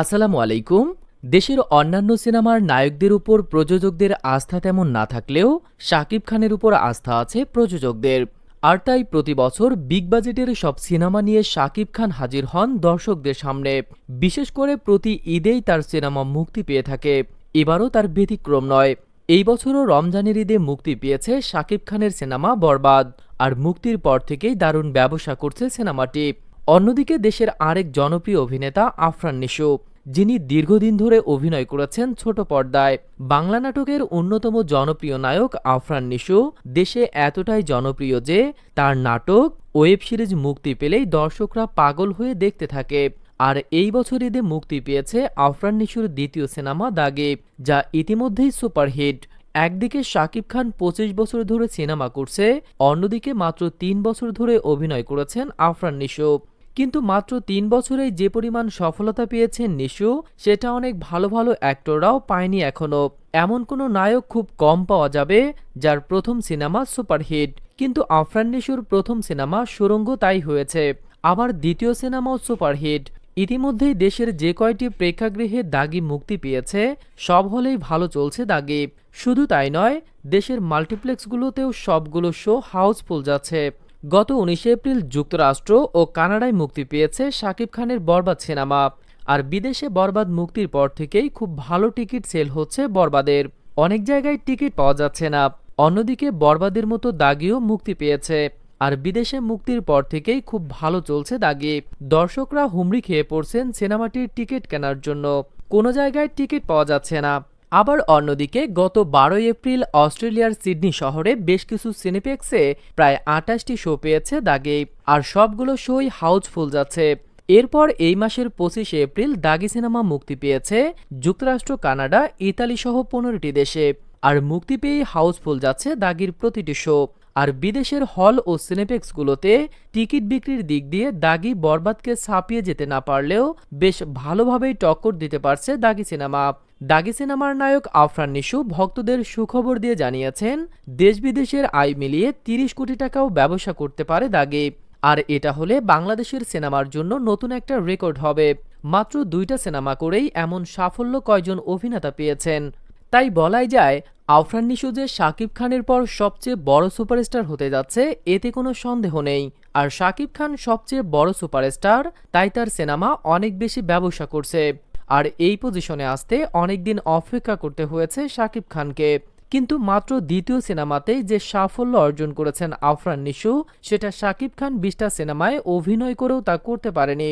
আসসালামু আলাইকুম। দেশের অন্যান্য সিনেমার নায়কদের উপর প্রযোজকদের আস্থা তেমন না থাকলেও শাকিব খানের উপর আস্থা আছে প্রযোজকদের। আর তাই প্রতি বছর বিগ বাজেটের সব সিনেমা নিয়ে শাকিব খান হাজির হন দর্শকদের সামনে। বিশেষ করে প্রতি ঈদেই তার সিনেমা মুক্তি পেয়ে থাকে। এবারও তার ব্যতিক্রম নয়। এই বছরও রমজানের ঈদে মুক্তি পেয়েছে শাকিব খানের সিনেমা বরবাদ। আর মুক্তির পর থেকেই দারুণ ব্যবসা করছে সিনেমাটি। অন্যদিকে দেশের আরেক জনপ্রিয় অভিনেতা আফরান নিশো, যিনি দীর্ঘদিন ধরে অভিনয় করেছেন ছোট পর্দায়। বাংলা নাটকের অন্যতম জনপ্রিয় নায়ক আফরান নিশু দেশে এতটাই জনপ্রিয় যে তার নাটক, ওয়েব সিরিজ মুক্তি পেলেই দর্শকরা পাগল হয়ে দেখতে থাকে। আর এই বছর ঈদে মুক্তি পেয়েছে আফরান নিশুর দ্বিতীয় সিনেমা দাগে, যা ইতিমধ্যেই সুপারহিট। একদিকে শাকিব খান পঁচিশ বছর ধরে সিনেমা করছে, অন্যদিকে মাত্র তিন বছর ধরে অভিনয় করেছেন আফরান নিশো। কিন্তু মাত্র তিন বছরেই যে পরিমাণ সফলতা পেয়েছেন নিশু, সেটা অনেক ভালো ভালো অ্যাক্টররাও পায়নি এখনও এমন কোনো নায়ক খুব কম পাওয়া যাবে, যার প্রথম সিনেমা সুপারহিট। কিন্তু আফরান নিশুর প্রথম সিনেমা সুরঙ্গ তাই হয়েছে। আবার দ্বিতীয় সিনেমাও সুপারহিট। ইতিমধ্যেই দেশের যে কয়টি প্রেক্ষাগৃহে দাগি মুক্তি পেয়েছে, সব হলেই ভালো চলছে দাগি। শুধু তাই নয়, দেশের মাল্টিপ্লেক্সগুলোতেও সবগুলো শো হাউসফুল যাচ্ছে। গত উনিশে এপ্রিল যুক্তরাষ্ট্র ও কানাডায় মুক্তি পেয়েছে শাকিব খানের বরবাদ সিনেমা। আর বিদেশে বরবাদ মুক্তির পর থেকেই খুব ভালো টিকিট সেল হচ্ছে বরবাদের। অনেক জায়গায় টিকিট পাওয়া যাচ্ছে না। অন্যদিকে বরবাদের মতো দাগিও মুক্তি পেয়েছে। আর বিদেশে মুক্তির পর থেকেই খুব ভালো চলছে দাগি। দর্শকরা হুমড়ি খেয়ে পড়ছেন সিনেমাটির টিকিট কেনার জন্য। কোনো জায়গায় টিকিট পাওয়া যাচ্ছে না। আবার অন্যদিকে গত বারোই এপ্রিল অস্ট্রেলিয়ার সিডনি শহরে বেশ কিছু সিনেপ্লেক্সে প্রায় আটাশটি শো পেয়েছে দাগে, আর সবগুলো শোই হাউসফুল যাচ্ছে। এরপর এই মাসের পঁচিশে এপ্রিল দাগি সিনেমা মুক্তি পেয়েছে যুক্তরাষ্ট্র, কানাডা, ইতালি সহ পনেরোটি দেশে। আর মুক্তি পেয়ে হাউসফুল যাচ্ছে দাগির প্রতিটি শো। আর বিদেশের হল ও সিনেপেক্সগুলোতে টিকিট বিক্রির দিক দিয়ে দাগি বরবাদকে ছাপিয়ে যেতে না পারলেও বেশ ভালোভাবেই টক্কর দিতে পারছে দাগি সিনেমা। দাগি সিনেমার নায়ক আফরান নিশু ভক্তদের সুখবর দিয়ে জানিয়েছেন দেশ বিদেশের আয় মিলিয়ে তিরিশ কোটি টাকাও ব্যবসা করতে পারে দাগি। আর এটা হলে বাংলাদেশের সিনেমার জন্য নতুন একটা রেকর্ড হবে। মাত্র দুইটা সিনেমা করেই এমন সাফল্য কয়জন অভিনেতা পেয়েছেন। তাই বলাই যায়, আফরান নিশু যে শাকিব খানের পর সবচেয়ে বড় সুপারস্টার হতে যাচ্ছে, এতে কোনো সন্দেহ নেই। আর শাকিব খান সবচেয়ে বড় সুপারস্টার, তাই তার সিনেমা অনেক বেশি ব্যবসা করছে। আর এই পজিশনে আসতে অনেকদিন অপেক্ষা করতে হয়েছে শাকিব খানকে। কিন্তু মাত্র দ্বিতীয় সিনেমাতেই যে সাফল্য অর্জন করেছেন আফরান নিশু, সেটা শাকিব খান বিশটা সিনেমায় অভিনয় করেও তা করতে পারেনি।